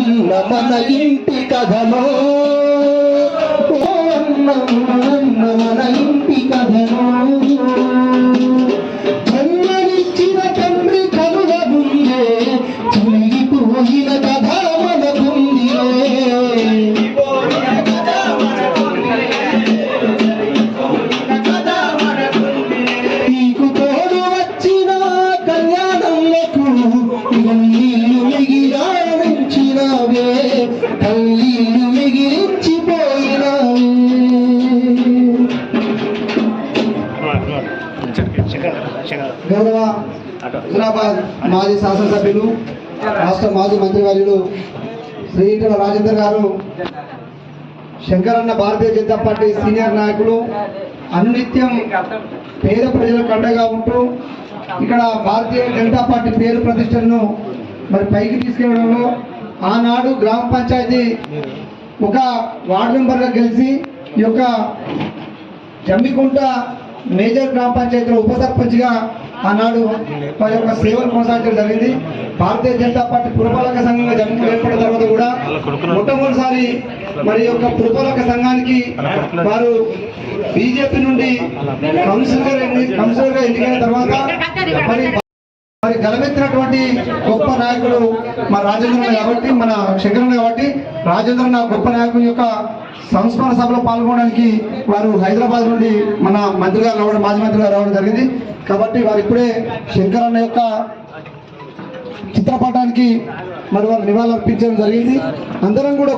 అన్న మన ఇంటి కథలో. ఓ అన్న అన్న మన ఇంటి కథలో. జన్మనిచ్చిన తండ్రి కనుల ముందే చిరిగిపోయిన కథ మనకుందిలే నీకు తోడు వచ్చిన కళ్యాణంలో ఇవన్నీ నీళ్ళు మిగిలించినవే కళ్ళీళ్ళు మిగిలించిపోయినవే. గౌరవ హుజరాబాద్ మాజీ శాసనసభ్యులు రాష్ట్ర మాజీ మంత్రివర్యులు శ్రీ ఈటల రాజేందర్ గారు శంకరన్న భారతీయ జనతా పార్టీ సీనియర్ నాయకులు అనునిత్యం పేద ప్రజలకు అండగా ఉంటూ ఇక్కడ భారతీయ జనతా పార్టీ పేరు ప్రతిష్టలను మరి పైకి తీసుకెళ్ళడంలో ఆనాడు గ్రామ పంచాయతీ ఒక వార్డు మెంబర్గా గెలిచి ఈ యొక్క జమ్మికుంట మేజర్ గ్రామ పంచాయతీలో ఉప సర్పంచ్గా ఆనాడు వారి యొక్క సేవలు కొనసాగించడం జరిగింది. భారతీయ జనతా పార్టీ పురపాలక సంఘంగా జమ్ము ఏర్పడిన తర్వాత కూడా మొట్టమొదటిసారి మరి యొక్క పురపాలక సంఘానికి వారు బీజేపీ నుండి కౌన్సిలర్ కౌన్సిలర్గా ఎన్నికైన తర్వాత మరి గలమెత్తినటువంటి గొప్ప నాయకుడు మన రాజేంద్రన్న కాబట్టి మన శంకరన్న కాబట్టి రాజేంద్రన్న గొప్ప నాయకుని యొక్క సంస్మరణ సభలో పాల్గొనడానికి వారు హైదరాబాద్ నుండి మన మంత్రి గారు రావడం మాజీ మంత్రి గారు రావడం జరిగింది. కాబట్టి వారు ఇప్పుడే శంకరన్న యొక్క చిత్రపటానికి మరి వారు నివాళులు అర్పించడం జరిగింది. అందరం కూడా